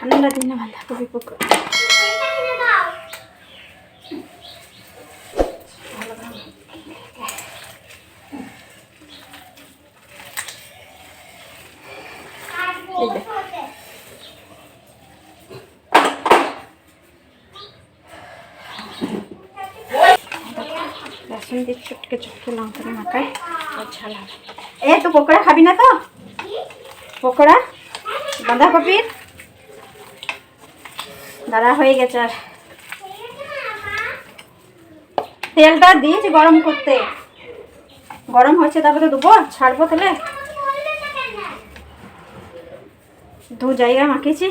ঠান্ডা দিনে বাঁধাকপি পকোড়া ভালো করে এই দেখ। রসুন দিয়ে চটকে চটকে লঙ্কা দিয়ে মাখাই আর ঝাল হবে এ তো পকোড়া খাবি না তো পকোড়া বাঁধাকপির দাঁড়া, হয়ে গেছে আর। তেলটা দিয়েছি গরম করতে। গরম হয়েছে, তারপরে দেবো ছাড়বো তাহলে। দু জায়গা মাখিয়েছি,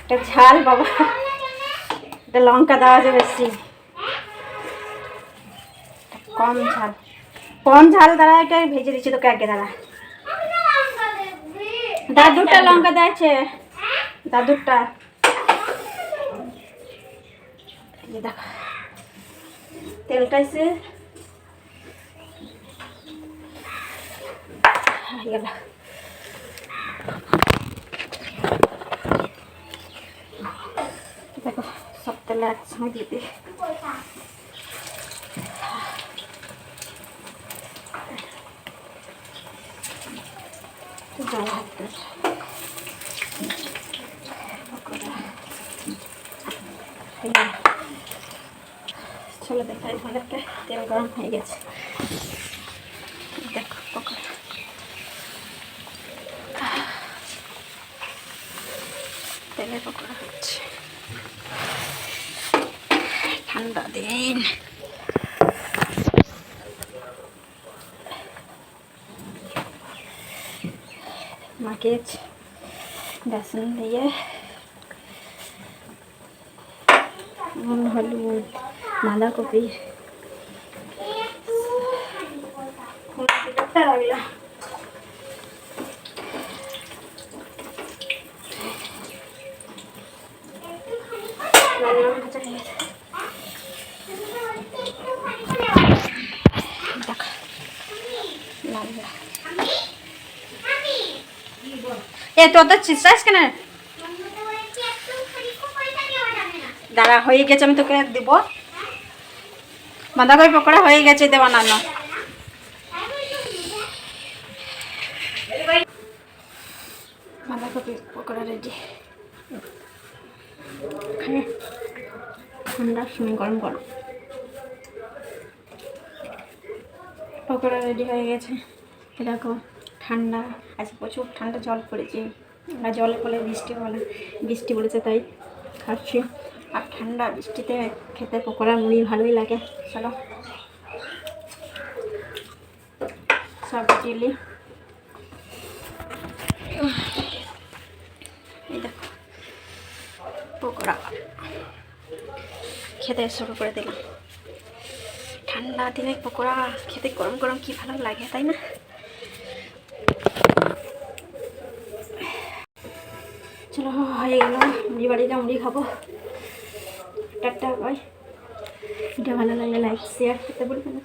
একটা ঝাল, বাবা। এটা লঙ্কা দেওয়া যাবে বেশি। কম ঝাল। কম ঝাল দ্বারা এটা ভেজে দিচ্ছি তোকে আগে, দাঁড়া। দাদুরটা লঙ্কা দিয়েছে। দাদুরটা। দেখো। তেলটা এসে হয়ে গেল দেখো সব তেলে একসঙ্গে দিয়ে দিই। জল হাতে চলো দেখাই তোমাদেরকে, তেল গরম হয়ে গেছে। দেখো, পকোড়া। তেলে পকোড়া হচ্ছে। ঠান্ডা দিন। মাকেজ বেসন দিয়ে হলুদ বাঁধাকপি লাগল এ তোর তো চিৎসাস কেন? দাঁড়া হয়ে গেছে আমি তোকে দিব। বাঁধাকপি পকোড়া হয়ে গেছে দেওয়া নানো। বাঁধাকপি পকোড়া রেডি ঠান্ডার সময় গরম গরম। পকোড়া রেডি হয়ে গেছে। এরকম ঠান্ডা। আজ প্রচুর ঠান্ডা জল পড়েছে। জলে পড়ে বৃষ্টি বলে বৃষ্টি পড়েছে তাই খাচ্ছি। আর ঠান্ডা বৃষ্টিতে খেতে পকোড়া মুড়ি ভালোই লাগে। চলো। সব দেখো, পকোড়া। খেতে শুরু করে দিলাম। ঠান্ডা দিনে পকোড়া খেতে গরম গরম কি ভালো লাগে, তাই না? চলো, হয়ে গেল। মুড়ি বাড়িটা মুড়ি খাব। Tata bye. ভিডিও ভালো লাগলে লাইক শেয়ার করতে বলবেন না।